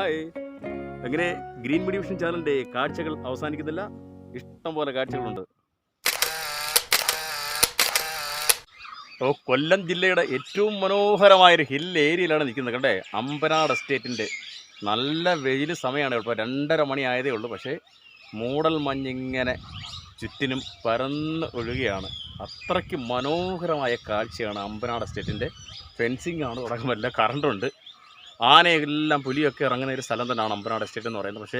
Hi അങ്ങനെ green media vision ചാനലിന്റെ കാഴ്ചകൾ അവസാനിക്കുന്നില്ല. ഇഷ്ടം പോലെ കാഴ്ചകളുണ്ട്. ഓ കൊല്ലം ജില്ലയുടെ ഏറ്റവും മനോഹരമായൊരു ഹിൽ ഏരിയയിലാണ് നിൽക്കുന്നത്. കണ്ടേ അമ്പനാട് എസ്റ്റേറ്റിന്റെ നല്ല വെയിൽ സമയമാണ് ഇപ്പോൾ രണ്ടര മണി ആയതേ ഉള്ളൂ. പക്ഷേ മൂടൽ മഞ്ഞിങ്ങനെ ചുറ്റിനും പരന്ന് ഒഴുകുകയാണ് അത്രയ്ക്ക് മനോഹരമായ കാഴ്ചയാണ് അമ്പനാട് എസ്റ്റേറ്റിന്റെ ഫെൻസിംഗ് ആണ് തുടങ്ങുമല്ല കറണ്ടുണ്ട് ആനയെല്ലാം പുലിയൊക്കെ ഇറങ്ങുന്ന ഒരു സ്ഥലം തന്നെയാണ് അമ്പനാട് എസ്റ്റേറ്റ് എന്ന് പറയുന്നത്. പക്ഷേ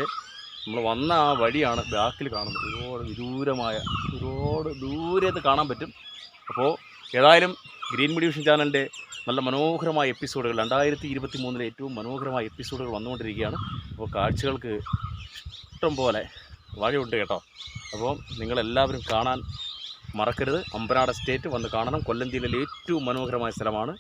നമ്മൾ വന്ന ആ വഴിയാണ് ബാക്കിൽ കാണുന്നത്. ഒരുപാട് വിദൂരമായ ഒരുപാട് ദൂരത്ത് കാണാൻ പറ്റും. അപ്പോൾ ഏതായാലും ഗ്രീൻ മീഡിയ വിഷൻ ചാനലിന്റെ നല്ല മനോഹരമായ എപ്പിസോഡുകൾ രണ്ടായിരത്തി ഇരുപത്തി മൂന്നിലെ ഏറ്റവും മനോഹരമായ എപ്പിസോഡുകൾ വന്നുകൊണ്ടിരിക്കുകയാണ്. അപ്പോൾ കാഴ്ചകൾക്ക് ഇഷ്ടം പോലെ വഴിയുണ്ട് കേട്ടോ. അപ്പോൾ നിങ്ങളെല്ലാവരും കാണാൻ മറക്കരുത്. അമ്പനാട് എസ്റ്റേറ്റ് വന്ന് കാണണം. കൊല്ലം ജില്ലയിലെ ഏറ്റവും മനോഹരമായ സ്ഥലമാണ്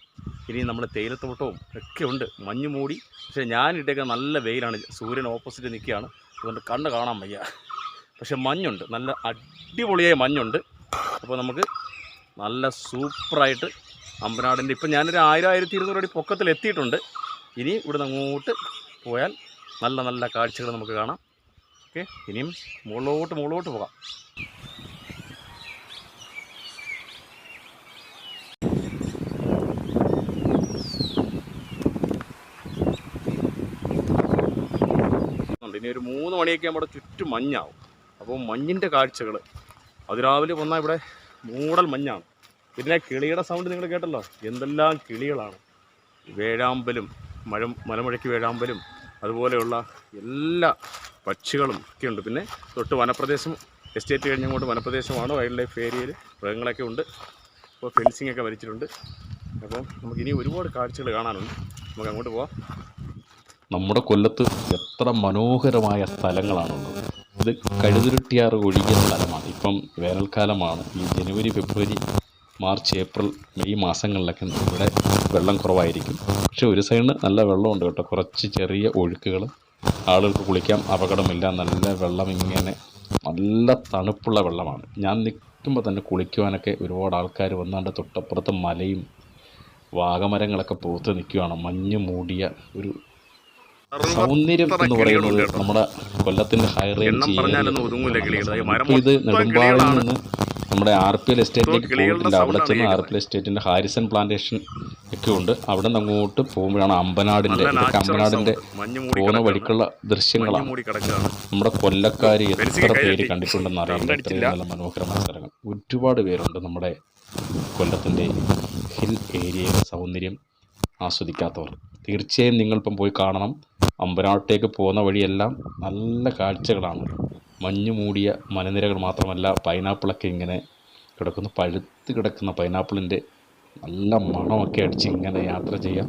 ഇനി നമ്മൾ തേയിലത്തോട്ടവും ഒക്കെ ഉണ്ട്. മഞ്ഞ് മൂടി. പക്ഷേ ഞാൻ ഇട്ടേക്കുന്ന നല്ല വെയിലാണ്. സൂര്യൻ ഓപ്പോസിറ്റ് നിൽക്കുകയാണ്. അതുകൊണ്ട് കണ്ണ് കാണാൻ വയ്യ. പക്ഷെ മഞ്ഞുണ്ട്. നല്ല അടിപൊളിയായ മഞ്ഞുണ്ട്. അപ്പോൾ നമുക്ക് നല്ല സൂപ്പറായിട്ട് അമ്പനാടിന്റെ ഇപ്പം ഞാനൊരു ആയിരം ആയിരത്തി ഇരുന്നൂറ് അടി പൊക്കത്തിൽ എത്തിയിട്ടുണ്ട്. ഇനി ഇവിടുന്ന് അങ്ങോട്ട് പോയാൽ നല്ല നല്ല കാഴ്ചകൾ നമുക്ക് കാണാം. ഓക്കെ? ഇനിയും മുകളിലോട്ട് മുകളിലോട്ട് പോകാം. ഇനി ഒരു മൂന്ന് മണിയൊക്കെ നമ്മുടെ ചുറ്റും മഞ്ഞാവും. അപ്പോൾ മഞ്ഞിന്റെ കാഴ്ചകൾ അതിരാവിലെ വന്നാൽ ഇവിടെ മൂടൽ മഞ്ഞാണ്. പിന്നെ കിളിയുടെ സൗണ്ട് നിങ്ങൾ കേട്ടല്ലോ? എന്തെല്ലാം കിളികളാണ്. വേഴാമ്പലും മഴ മലമുഴയ്ക്ക് വേഴാമ്പലും അതുപോലെയുള്ള എല്ലാ പക്ഷികളും ഒക്കെ ഉണ്ട്. പിന്നെ തൊട്ട് വനപ്രദേശം എസ്റ്റേറ്റ് കഴിഞ്ഞങ്ങോട്ട് വനപ്രദേശമാണ്. വൈൽഡ് ലൈഫ് ഏരിയയിൽ മൃഗങ്ങളൊക്കെ ഉണ്ട്. അപ്പോൾ ഫെൻസിങ് ഒക്കെ വരച്ചിട്ടുണ്ട്. അപ്പോൾ നമുക്കിനി ഒരുപാട് കാഴ്ചകൾ കാണാനുണ്ട്. നമുക്ക് അങ്ങോട്ട് പോവാം. നമ്മുടെ കൊല്ലത്ത് എത്ര മനോഹരമായ സ്ഥലങ്ങളാണുള്ളത്. ഇത് കഴുതുരുട്ടിയാറ് ഒഴുകിയ സ്ഥലമാണ്. ഇപ്പം വേനൽക്കാലമാണ്. ഈ ജനുവരി ഫെബ്രുവരി മാർച്ച് ഏപ്രിൽ മെയ് മാസങ്ങളിലൊക്കെ ഇവിടെ വെള്ളം കുറവായിരിക്കും. പക്ഷെ ഒരു സൈഡിൽ നല്ല വെള്ളമുണ്ട് കേട്ടോ. കുറച്ച് ചെറിയ ഒഴുക്കുകൾ ആളുകൾക്ക് കുളിക്കാം അപകടമില്ല. നല്ല വെള്ളം ഇങ്ങനെ നല്ല തണുപ്പുള്ള വെള്ളമാണ്. ഞാൻ നിൽക്കുമ്പോൾ തന്നെ കുളിക്കുവാനൊക്കെ ഒരുപാട് ആൾക്കാർ വന്നാണ്ട് തൊട്ടപ്പുറത്ത് മലയും വാഗമരങ്ങളൊക്കെ പൂത്ത് നിൽക്കുകയാണ് മഞ്ഞ് മൂടിയ ഒരു സൗന്ദര്യം എന്ന് പറയുന്നത് നമ്മുടെ കൊല്ലത്തിന്റെ ഹൈ റേഞ്ച്. ഇത് നെടുമ്പാളിൽ നിന്ന് നമ്മുടെ ആർ പി എൽ എസ്റ്റേറ്റിലേക്ക് പോയിട്ടില്ല അവിടെ ചെന്ന് ആർ പി എൽ എസ്റ്റേറ്റിന്റെ ഹാരിസൺ പ്ലാന്റേഷൻ ഒക്കെ ഉണ്ട്. അവിടെ നിന്ന് അങ്ങോട്ട് പോകുമ്പോഴാണ് അമ്പനാടിന്റെ നല്ല ഇതൊക്കെ മൂടി പോകുന്ന വഴിക്കുള്ള ദൃശ്യങ്ങളാണ്. നമ്മുടെ കൊല്ലക്കാർ എത്ര പേര് കണ്ടിട്ടുണ്ടെന്ന് അറിയില്ല. ഇത്രയും നല്ല മനോഹരമായ സ്ഥലങ്ങൾ. ഒരുപാട് പേരുണ്ട് നമ്മുടെ കൊല്ലത്തിന്റെ ഹിൽ ഏരിയയുടെ സൗന്ദര്യം ആസ്വദിക്കാത്തവർ. തീർച്ചയായും നിങ്ങളിപ്പം പോയി കാണണം. അമ്പനാട്ടേക്ക് പോകുന്ന വഴിയെല്ലാം നല്ല കാഴ്ചകളാണ്. മഞ്ഞ് മൂടിയ മലനിരകൾ മാത്രമല്ല പൈനാപ്പിളൊക്കെ ഇങ്ങനെ കിടക്കുന്നു. പഴുത്ത് കിടക്കുന്ന പൈനാപ്പിളിന്റെ നല്ല മണമൊക്കെ അടിച്ച് ഇങ്ങനെ യാത്ര ചെയ്യാം.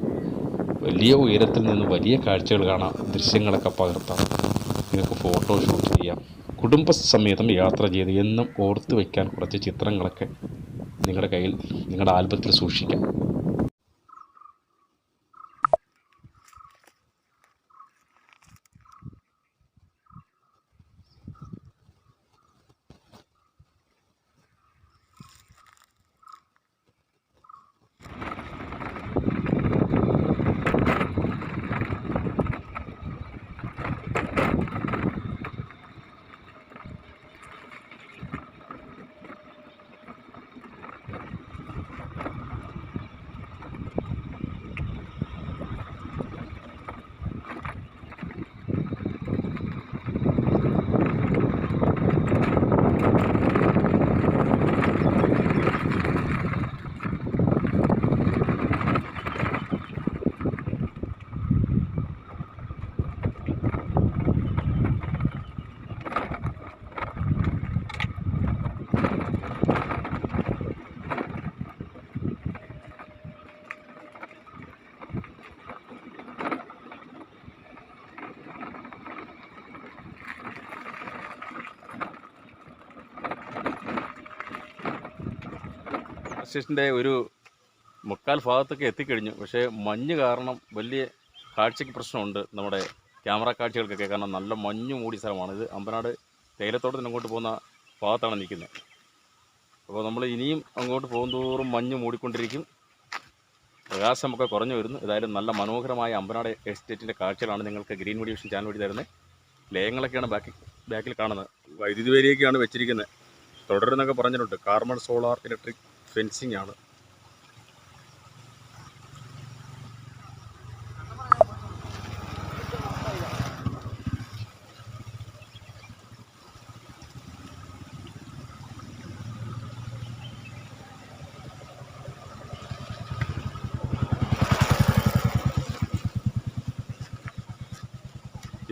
വലിയ ഉയരത്തിൽ നിന്ന് വലിയ കാഴ്ചകൾ കാണാം. ദൃശ്യങ്ങളൊക്കെ പകർത്താം. നിങ്ങൾക്ക് ഫോട്ടോ ഷൂട്ട് ചെയ്യാം. കുടുംബസമേതം യാത്ര ചെയ്ത് എന്നും ഓർത്ത് വയ്ക്കാൻ കുറച്ച് ചിത്രങ്ങളൊക്കെ നിങ്ങളുടെ കയ്യിൽ നിങ്ങളുടെ ആൽബത്തിൽ സൂക്ഷിക്കാം. സ്റ്റേഷന്റെ ഒരു മുക്കാൽ ഭാഗത്തൊക്കെ എത്തിക്കഴിഞ്ഞു. പക്ഷേ മഞ്ഞ് കാരണം വലിയ കാഴ്ചയ്ക്ക് പ്രശ്നമുണ്ട്. നമ്മുടെ ക്യാമറ കാഴ്ചകൾക്കൊക്കെ കാരണം നല്ല മഞ്ഞ് മൂടിയ സ്ഥലമാണ്. ഇത് അമ്പനാട് തേയിലത്തോട്ടത്തിന് അങ്ങോട്ട് പോകുന്ന ഭാഗത്താണ് നിൽക്കുന്നത്. അപ്പോൾ നമ്മൾ ഇനിയും അങ്ങോട്ട് പോകും പോകുന്തോറും മഞ്ഞ് മൂടിക്കൊണ്ടിരിക്കും. പ്രകാശമൊക്കെ കുറഞ്ഞു വരുന്നു. ഏതായാലും നല്ല മനോഹരമായ അമ്പനാട് എസ്റ്റേറ്റിന്റെ കാഴ്ചകളാണ് നിങ്ങൾക്ക് ഗ്രീൻ മീഡിയ ചാനൽ വഴി തരുന്നത്. ലയങ്ങളൊക്കെയാണ് ബാക്കി ബാക്കിൽ കാണുന്നത്. വൈദ്യുതി വേലിയൊക്കെയാണ് വെച്ചിരിക്കുന്നത്. തുടരുന്നൊക്കെ പറഞ്ഞിട്ടുണ്ട്. കാർബൺ സോളാർ ഇലക്ട്രിക് ഫെൻസിങ് ആണ്.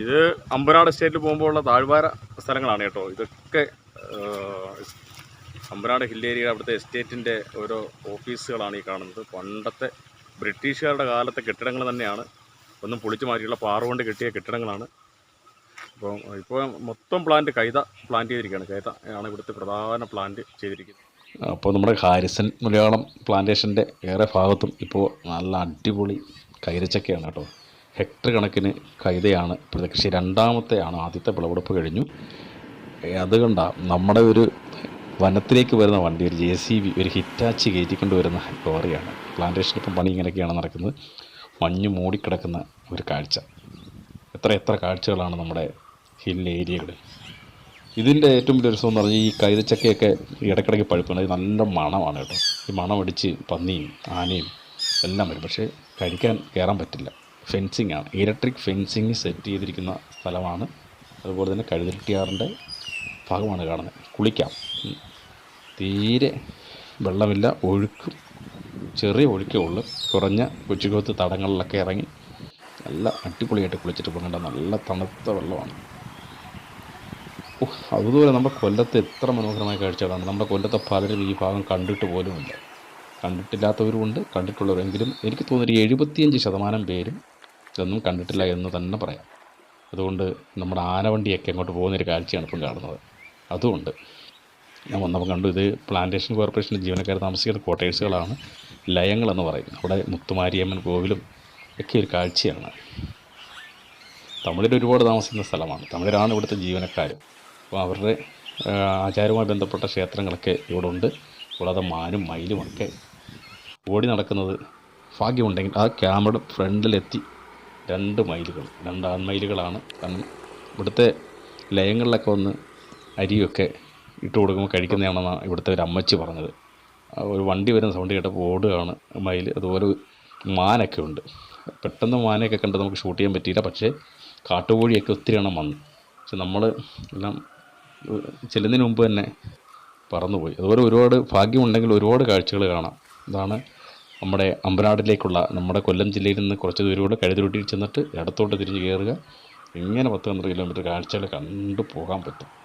ഇത് അമ്പനാട് സ്റ്റേറ്റിൽ പോകുമ്പോൾ ഉള്ള താഴ്വാര സ്ഥലങ്ങളാണ് കേട്ടോ. ഇതൊക്കെ അമ്പനാട് ഹില്ലേരിയ അവിടുത്തെ എസ്റ്റേറ്റിന്റെ ഓരോ ഓഫീസുകളാണ് ഈ കാണുന്നത്. പണ്ടത്തെ ബ്രിട്ടീഷുകാരുടെ കാലത്തെ കെട്ടിടങ്ങൾ തന്നെയാണ്. ഒന്നും പൊളിച്ചു മാറ്റിയുള്ള പാറ കൊണ്ട് കെട്ടിയ കെട്ടിടങ്ങളാണ്. അപ്പോൾ ഇപ്പോൾ മൊത്തം പ്ലാന്റ് കൈത പ്ലാന്റ് ചെയ്തിരിക്കുകയാണ്. കൈത ആണ് ഇവിടുത്തെ പ്രധാന പ്ലാന്റ് ചെയ്തിരിക്കുന്നത്. അപ്പോൾ നമ്മുടെ ഹാരിസൺ മലയാളം പ്ലാന്റേഷന്റെ ഏറെ ഭാഗത്തും ഇപ്പോൾ നല്ല അടിപൊളി കൈരച്ചക്കയാണ് കേട്ടോ. ഹെക്ടർ കണക്കിന് കൈതയാണ് ഇപ്പോഴത്തെ കൃഷി. രണ്ടാമത്തെയാണ് ആദ്യത്തെ വിളവെടുപ്പ് കഴിഞ്ഞു. അതുകൊണ്ടാണ് നമ്മുടെ ഒരു വനത്തിലേക്ക് വരുന്ന വണ്ടി ഒരു ജെ സി ബി ഒരു ഹിറ്റാച്ച് കയറ്റിക്കൊണ്ട് വരുന്ന ലോറിയാണ്. പ്ലാന്റേഷനിപ്പം പണി ഇങ്ങനെയൊക്കെയാണ് നടക്കുന്നത്. മഞ്ഞ് മൂടിക്കിടക്കുന്ന ഒരു കാഴ്ച. എത്ര എത്ര കാഴ്ചകളാണ് നമ്മുടെ ഹിൽ ഏരിയകളിൽ. ഇതിന്റെ ഏറ്റവും വലിയ രസം എന്ന് പറഞ്ഞാൽ ഈ കൈതച്ചക്കയൊക്കെ ഇടയ്ക്കിടയ്ക്ക് പഴുപ്പുണ്ട്. നല്ല മണമാണ് കേട്ടോ. ഈ മണം അടിച്ച് പന്നിയും ആനയും എല്ലാം വരും. പക്ഷേ കഴിക്കാൻ കയറാൻ പറ്റില്ല. ഫെൻസിങ് ആണ് ഇലക്ട്രിക് ഫെൻസിങ് സെറ്റ് ചെയ്തിരിക്കുന്ന സ്ഥലമാണ്. അതുപോലെ തന്നെ കഴുതിരട്ടിയാറിന്റെ ഭാഗമാണ് കാണുന്നത്. കുളിക്കാം. തീരെ വെള്ളമില്ല ഒഴുക്കും. ചെറിയ ഒഴുക്കേ ഉള്ളൂ. കുറഞ്ഞ കൊച്ചുകൊത്ത് തടങ്ങളിലൊക്കെ ഇറങ്ങി നല്ല അടിപൊളിയായിട്ട് കുളിച്ചിട്ട് പോകേണ്ട. നല്ല തണുത്ത വെള്ളമാണ്. അതുപോലെ നമ്മുടെ കൊല്ലത്ത് എത്ര മനോഹരമായ കാഴ്ചകളാണ്. നമ്മുടെ കൊല്ലത്തെ പലരും ഈ ഭാഗം കണ്ടിട്ട് പോലുമില്ല. കണ്ടിട്ടില്ലാത്തവരുമുണ്ട് കണ്ടിട്ടുള്ളവരെങ്കിലും. എനിക്ക് തോന്നുന്നു ഒരു എഴുപത്തിയഞ്ച് ശതമാനം പേരും ഇതൊന്നും കണ്ടിട്ടില്ല എന്ന് തന്നെ പറയാം. അതുകൊണ്ട് നമ്മുടെ ആനവണ്ടിയൊക്കെ അങ്ങോട്ട് പോകുന്നൊരു കാഴ്ചയാണ് ഇപ്പം കാണുന്നത്. അതുകൊണ്ട് ഞാൻ വന്നപ്പോൾ കണ്ടു ഇത് പ്ലാന്റേഷൻ കോർപ്പറേഷന്റെ ജീവനക്കാർ താമസിക്കുന്ന ക്വാർട്ടേഴ്സുകളാണ് ലയങ്ങളെന്ന് പറയും. അവിടെ മുത്തുമാരിയമ്മൻ കോവിലും ഒക്കെ ഒരു കാഴ്ചയാണ്. തമിഴർ ഒരുപാട് താമസിക്കുന്ന സ്ഥലമാണ്. തമിഴരാണ് ഇവിടുത്തെ ജീവനക്കാർ അപ്പോൾ അവരുടെ ആചാരവുമായി ബന്ധപ്പെട്ട ക്ഷേത്രങ്ങളൊക്കെ ഇവിടെ ഉണ്ട് കൂടാതെ മാനും മയിലുമൊക്കെ ഓടി നടക്കുന്നത് ഭാഗ്യമുണ്ടെങ്കിൽ ആ ക്യാമറയുടെ ഫ്രണ്ടിലെത്തി രണ്ട് മൈലുകൾ രണ്ട് ആൺമയിലുകളാണ്. കാരണം ഇവിടുത്തെ ലയങ്ങളിലൊക്കെ വന്ന് അരിയൊക്കെ ഇട്ട് കൊടുക്കുമ്പോൾ കഴിക്കുന്നതാണെന്നാണ് ഇവിടുത്തെ ഒരു അമ്മച്ചി പറഞ്ഞത്. ഒരു വണ്ടി വരുന്ന സൗണ്ട് കേട്ടപ്പോൾ ഓടുകയാണ് മയിൽ. അതുപോലെ മാനൊക്കെ ഉണ്ട്. പെട്ടെന്ന് മാനയൊക്കെ കണ്ട് നമുക്ക് ഷൂട്ട് ചെയ്യാൻ പറ്റിയില്ല. പക്ഷേ കാട്ടുകോഴിയൊക്കെ ഒത്തിരി എണ്ണം വന്നു. പക്ഷെ നമ്മൾ എല്ലാം ചെല്ലുന്നതിന് മുമ്പ് തന്നെ പറന്നുപോയി. അതുപോലെ ഒരുപാട് ഭാഗ്യമുണ്ടെങ്കിൽ ഒരുപാട് കാഴ്ചകൾ കാണാം. ഇതാണ് നമ്മുടെ അമ്പനാടിലേക്കുള്ള നമ്മുടെ കൊല്ലം ജില്ലയിൽ നിന്ന് കുറച്ച് ദൂരം കഴുതുരുട്ടിയിൽ ചെന്നിട്ട് ഇടത്തോട്ട് തിരിഞ്ഞ് കയറുക. ഇങ്ങനെ പത്ത് പന്ത്രണ്ട് കിലോമീറ്റർ കാഴ്ചകൾ കണ്ടു പോകാൻ പറ്റും.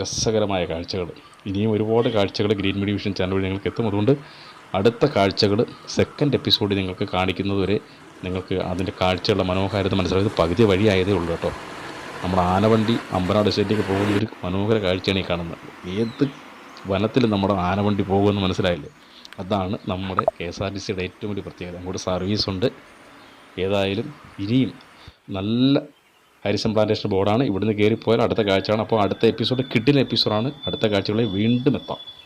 രസകരമായ കാഴ്ചകൾ. ഇനിയും ഒരുപാട് കാഴ്ചകൾ ഗ്രീൻ മീഡിയ വിഷൻ ചാനൽ വഴി നിങ്ങൾക്ക് എത്തും. അതുകൊണ്ട് അടുത്ത കാഴ്ചകൾ സെക്കൻഡ് എപ്പിസോഡിൽ നിങ്ങൾക്ക് കാണിക്കുന്നത് വരെ നിങ്ങൾക്ക് അതിന്റെ കാഴ്ചകളുടെ മനോഹാരിത മനസ്സിലായത് പകുതി വഴിയായതേ ഉള്ളൂ കേട്ടോ. നമ്മുടെ ആനവണ്ടി അമ്പനാട് എസ്റ്റേറ്റിലേക്ക് പോകുന്ന ഒരു മനോഹര കാഴ്ചയാണ് ഈ കാണുന്നത്. ഏത് വനത്തിൽ നമ്മുടെ ആനവണ്ടി പോകുമെന്ന് മനസ്സിലായില്ലേ? അതാണ് നമ്മുടെ കെ എസ് ആർ ടി സിയുടെ ഏറ്റവും വലിയ പ്രത്യേകത. അങ്ങോട്ട് സർവീസുണ്ട് ഏതായാലും ഇനിയും നല്ല ഹാരിസൺ പ്ലാന്റേഷൻ ബോർഡാണ് ഇവിടുന്ന് കയറിപ്പോയാൽ അടുത്ത കാഴ്ചയാണ്. അപ്പോൾ അടുത്ത എപ്പിസോഡ് കിഡിലെ എപ്പിസോഡാണ് അടുത്ത കാഴ്ചകളെ വീണ്ടും എത്താം.